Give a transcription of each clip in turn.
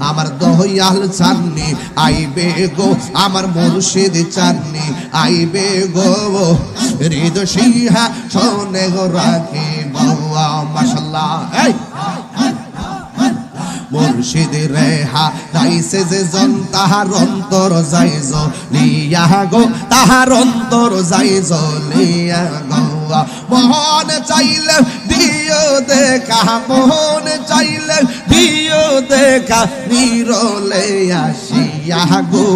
আমার দয়াল চাননি, আইবে গো আমার মুর্শিদ চাননি, আইবে গো। হৃদ সিংহা শোনে গো রাখি বাবা মাশাল্লাহ। এই! মুর্শিদ রেহা তাইছে যে জন, তাহার অন্তর গো, তাহার অন্তর যাইজ লিয়া গো। মোহন চাইলে দেখা, মোহন চাইলে দিও দেখা নিরলে আসিয়া গো।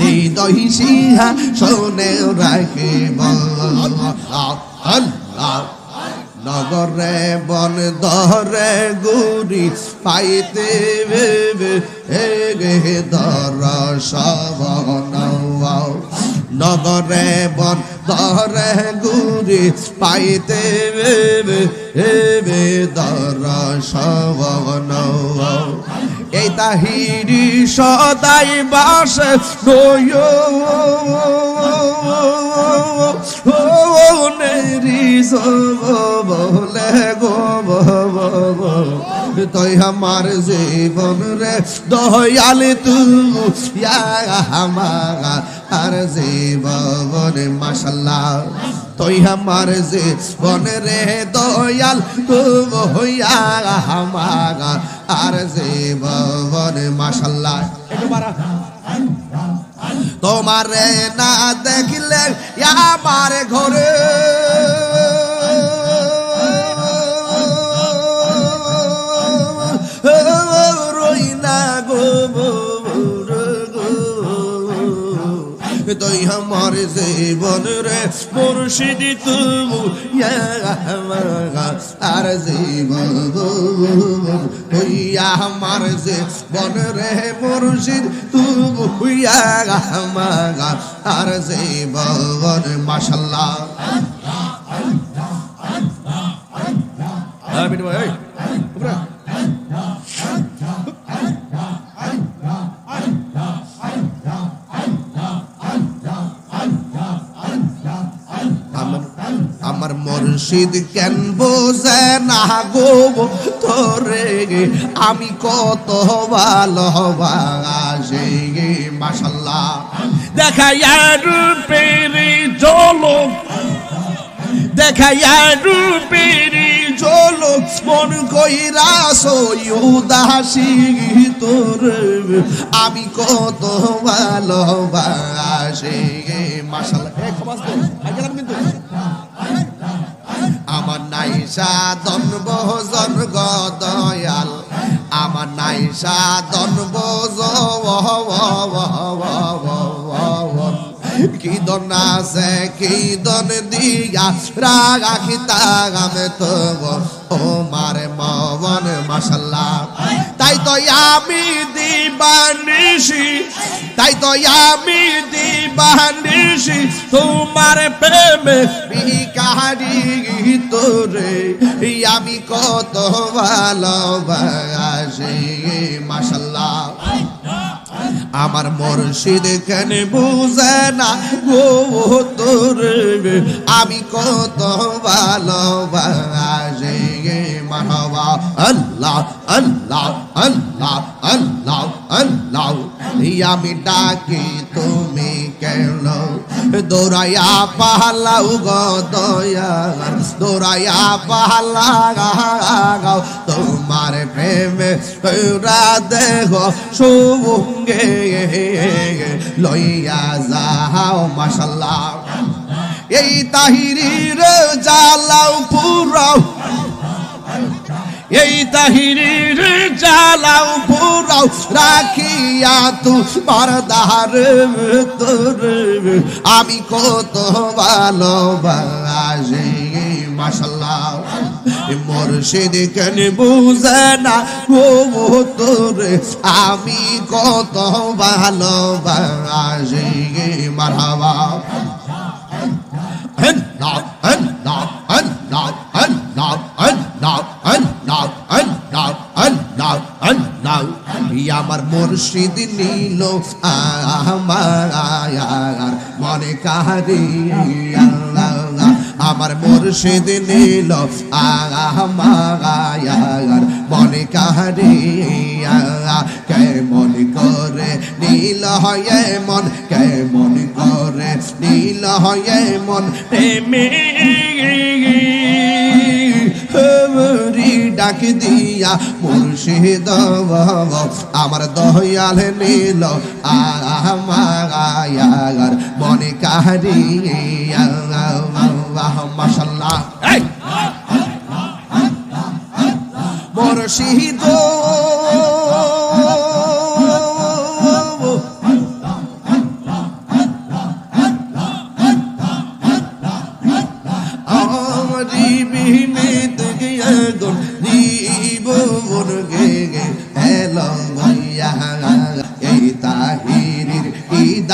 হৃদয় সিহা শোনে আল্লাহ, নগরে বন দরে গুরি পাইতে বেবে হে দর সবন নগরে বন দরে গুরি পাইতে বেবে হে বে দর সবন এই তাহিরি সদাই বাস নয় নেরি বলে গো তুই আমার জীবন রে, দয়াল তু আমার জীবন মাসাল্লাহ তুই আমার জীবন রে, দয়াল তু হইয়া আমার আর জীবন বাড়া তোমারে না দেখলে, আমার ঘরে তুই আমার জীবন রে মুর্শিদি তুমি আর জীবন তুই আমার জীবন রে মুর্শিদ তুমি আমার জীবন মাশাল্লাহ হ্যাঁ বিটু ভাই মুর্শিদ কেন বোঝে না গো তোরে আমি কত ভালোবাসে মাশালা দেখা আর পেরে জলো দেখা আর পেরে চলো মন কইরা গে তোরে আমি কত ভালোবাসে এক কিন্তু। সাধন বহজন গদয়াল আমার নাই সাধন বজ কি দন আছে, কি দন দিয়া, রাগ আখি তাগামে তো মারে মন মশলা তাই তো আমি দিবানি দিবানিসি তাই তো আমি দিবানিসি তোমার প্রেমে বিকারি তোরে, আমি কত ভালোবাসি মাসাল্লাহ আমার মুর্শিদ কেন বুঝে না গো তোর, আমি কত ভালোবাসি। মানবা আল্লাহ আল্লাহ আল্লাহ আল্লাহ আল্লাহ। আমি ডাকি, তুমি কেন? দৌড়াইয়া পাহালাও গো দয়া দৌড়াইয়া পাহালা গাও তোমার প্রেমে দেহ সঙ্গে লইয়া যাও মাসাল্লাহ এই তাহিরির জালাও পুরাও এই তাহিরির জালাও পুরাও রাখিয়া তু পারদার তোর। আমি কত ভালোবাসি মাসাল্লাহ মুর্শিদ কেন বুঝে না ও তোর? আমি কত ভালোবাসি মারহাবা। Allah, আমার মুর্শিদ নীল, আমার মনে কাহারি আল্লাহ। আমার মুর্শিদ নীল, আমার মনে কাহারিয়া কেমন করে নীল হয় মন, কেমন করে নীল হয় মন, প্রেমে। ডাক দিয়া মুর্শিদ আমার দয়াল নীল আমার মনে কাহারিয়া মাসাল্লাহ মুর্শিদ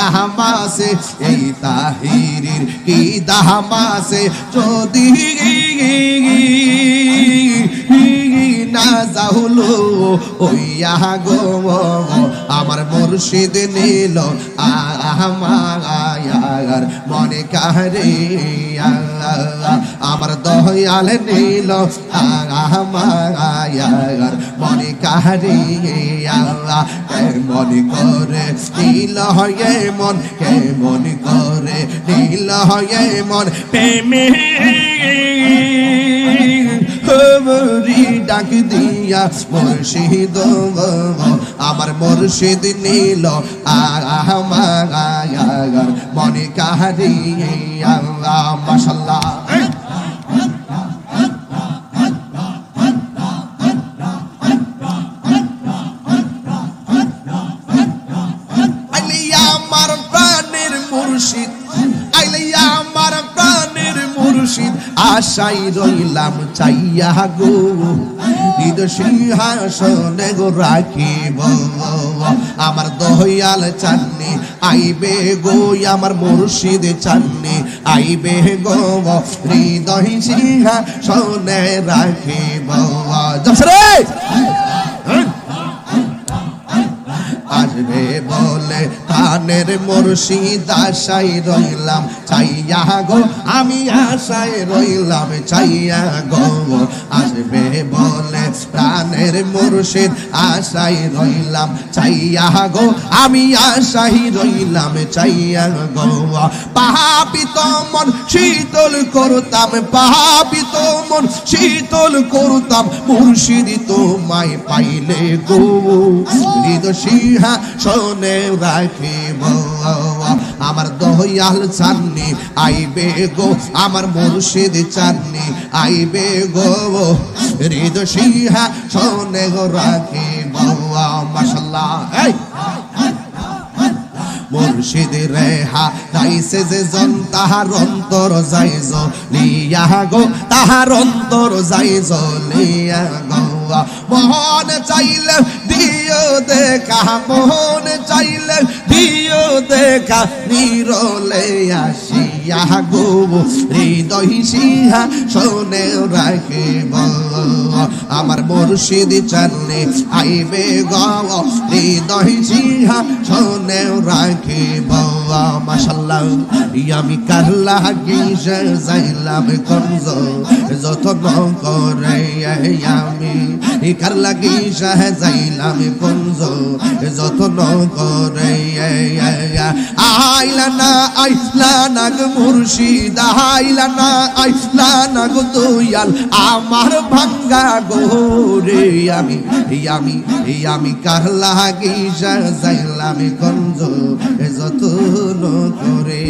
কি আছে এই তাহিরির কি দাহামাসে যদি না যাহুলো ওইয়া গো আমার মুর্শিদ নীল আমার মনে কারে আমার দয়াল নীল আমার মনে কারে মনে করে নীল হয়ে মন কে মনে করে নীল হয়ে মন, প্রেমে হরি ডাক দিয়া মুর্শিদ আমার মুর্শিদ নীল আমার মনে কাহারি মাসাল্লাহ আশাই রইলাম চাইয়া গো। হৃদ সিংহাসনে গো রাখিব। আমার দয়াল চাননি, আইবে গো, আমার মুর্শিদ চাননি, আইবে গো। হৃদয় সিংহাসনে রাখিব। জসরে আসবে বলে কানের মুর্শিদ আশাই রইলাম, চাইয়া গো, আমি আশায় রইলাম, চাইয়া গো, আসবে বলে প্রাণের মুর্শিদ আশাই রইলাম, চাইয়া গো, আমি আশাই রইলাম, চাইয়া গো। পাহাপিত মন শীতল করতাম পাহাপিত মন শীতল করতাম, মুর্শিদ তোমায় পাইলে গো। হৃদ সিংহা শোনে রাখিব আমার দয়াল চাননি আইবে গো, আমার মুর্শিদ চাননি আইবে গো হৃদ সিংহা শোনে গো রাখি রাখিব মাসাল্লাহ এই। মুর্শিদ রেহা যে জন, তাহার অন্তর যাইজ, লিয়া গো, তাহার অন্তর যাইজ, লিয়া গো। মোহন চাইলে দিও দেখা মোহন চাইলে দিও দেখা। নিরলে আসিয়া গো, হৃদয় সিহা শোনে রাখিব আমার মুর্শিদ চালে আইবে গাও হৃদয় সিহা শোনে রাখিব মাশাল্লাহ আমি কাল্লা গিসে যাইলাম কঞ্জ যতন করে আমি কাল্লা গিসে যাইলাম কঞ্জ, যতন করে আইলা না আইলা না গো মুর্শিদ আইলা না আইলা না গো দয়াল, আমার ভাঙ্গা গোরে আমি আমি আমি কাহলা গিসা যাইলাম গঞ্জ যতন করে